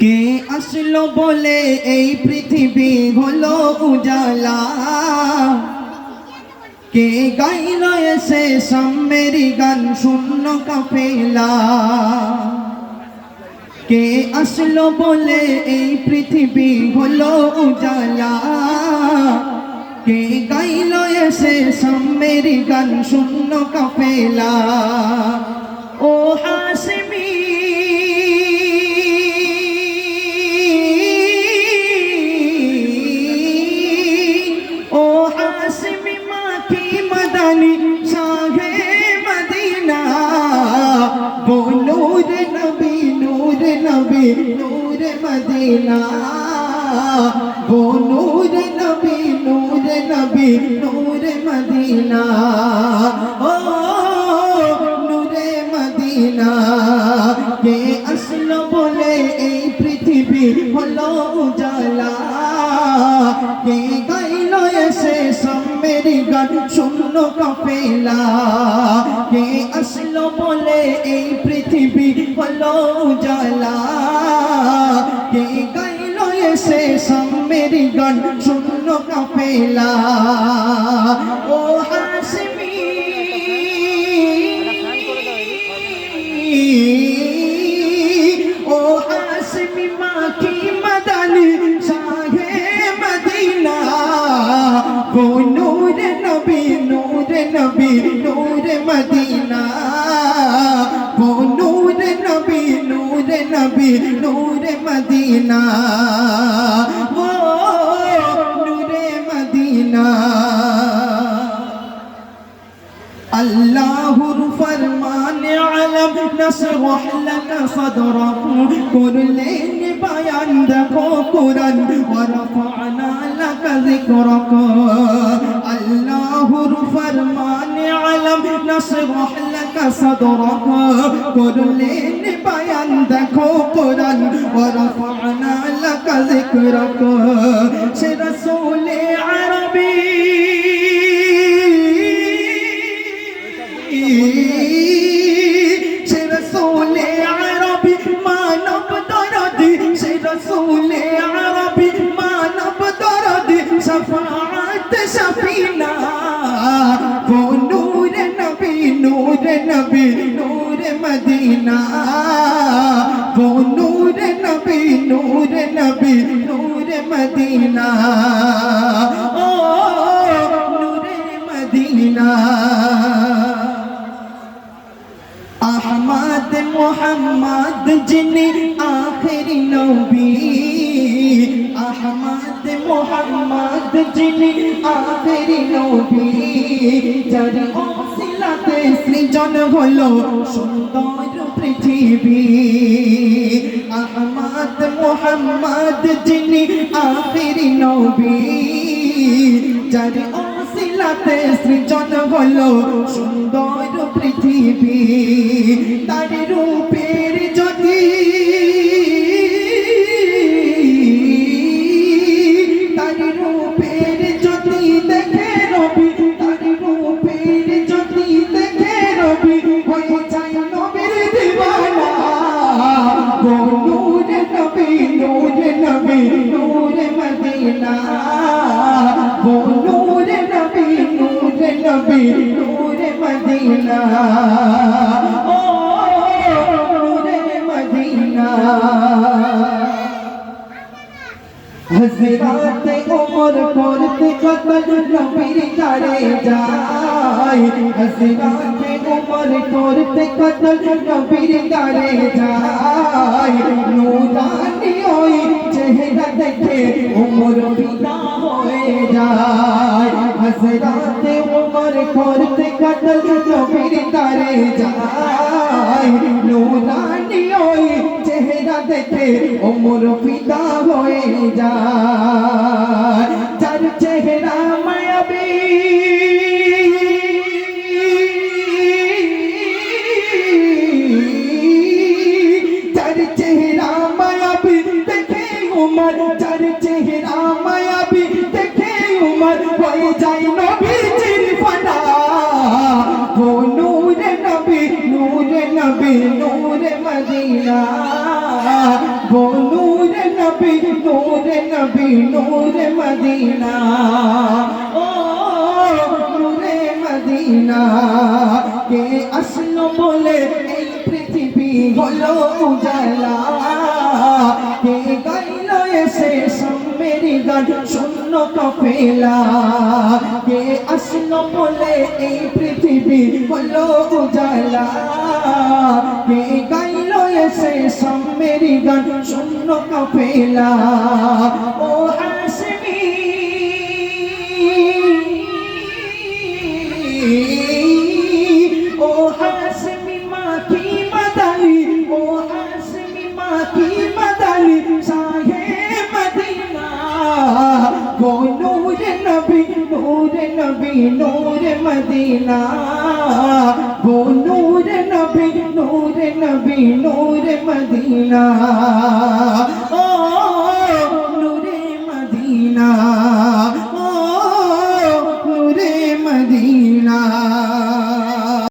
কে আসলো বলে এই পৃথিবী হলো উজালা? কে গাইল এসে সাম্যেরি গান শূন্য কাফেলা? কে আসলো বলে এই পৃথিবী হলো উজালা? কে গাইল এসে সাম্যেরি গান শূন্য কাফেলা? ও হাসমি মদিনা। ও নূর নবী নূর নবী, নূর মদিনা। ও, নূরে মদিনা। কে আসলো বলে এই পৃথিবী হলো উজালা। কে গাইল এসে সম্মের গান শূন্য কপেলা কে আসলো বলে এই পৃথিবী হলো উজালা। গান শূন্য কপেলা ও হাসমি। ও হাসমি মাখি মদনী শাহে মদিনা। ও নূর নবী নূর নবী, নূর মদিনা। ও নূর নবী নূর নবী, নূর মদিনা। আলম নসরহ লাকা সদরক করলেন বায়ান দেখো কোরআন, ওয়ারফা'না লাকা যিকরক। আল্লাহর ফরমানে আলম নসরহ লাকা সদরক করলেন বায়ান দেখো কোরআন, ওয়ারফা'না লাকা রসুলে আরবি মানব দরদি শফাআত শফিনা ও নূর নবী নূর নবী, নূর মদিনা। ও নূর নবী নূর নবী, নূর মদিনা। ও, নূরে মদিনা। মোহাম্মদ যিনি আখেরি নবী, আহমদ মোহাম্মদ যিনি আখেরি নবী। যার অসিলাতে সৃজন হলো সুন্দর পৃথিবী, আহমদ মোহাম্মদ যিনি আখেরি নবী। যার অসিলাতে সৃজন হলো সুন্দর পৃথিবী তার রূপের যদি তার রূপের যদি দেখে রবি, তার রূপের যদি দেখে রবি, হয়ে যায় নবীর গো নূর নবী নূর নবী, নূর মদিনা। নূর নবী নূর নবী মদিনা। ও নূরে মদিনা। হজরাতে ওমর পড়তে কতল নবীর কারে যায়? হজরাতে ওমর পড়তে কতল নবীর কারে যায়? কতল নবীর কারে যায় নুরানি ওই চেহারা দেখে ওমর পিতা হয়ে যায় যার চেহারা মায়াবী যার চেহারা মায়াবী দেখে উমর যার চেহারা মায়াবী দেখে উমর হয়ে যায় নবী নূরে নবী নূরে মদিনা ও নূরে মদিনা কে আসলো বলে এই পৃথিবী হলো উজালা কে গাইল এসে মেরি গান শূন্য কপেলা কে আসলো বলে এই পৃথিবী হলো এসে মেরি গান শূন্য কপেলা ও হাসমি ও হাসমি মাখি মাদানি, ও হাসমি মাখি মাদানি সাহে মদিনা। গো নবী, নূরে নবী, নূরে মদিনা। গো নূরে নবী নূর নবী নূর মদিনা।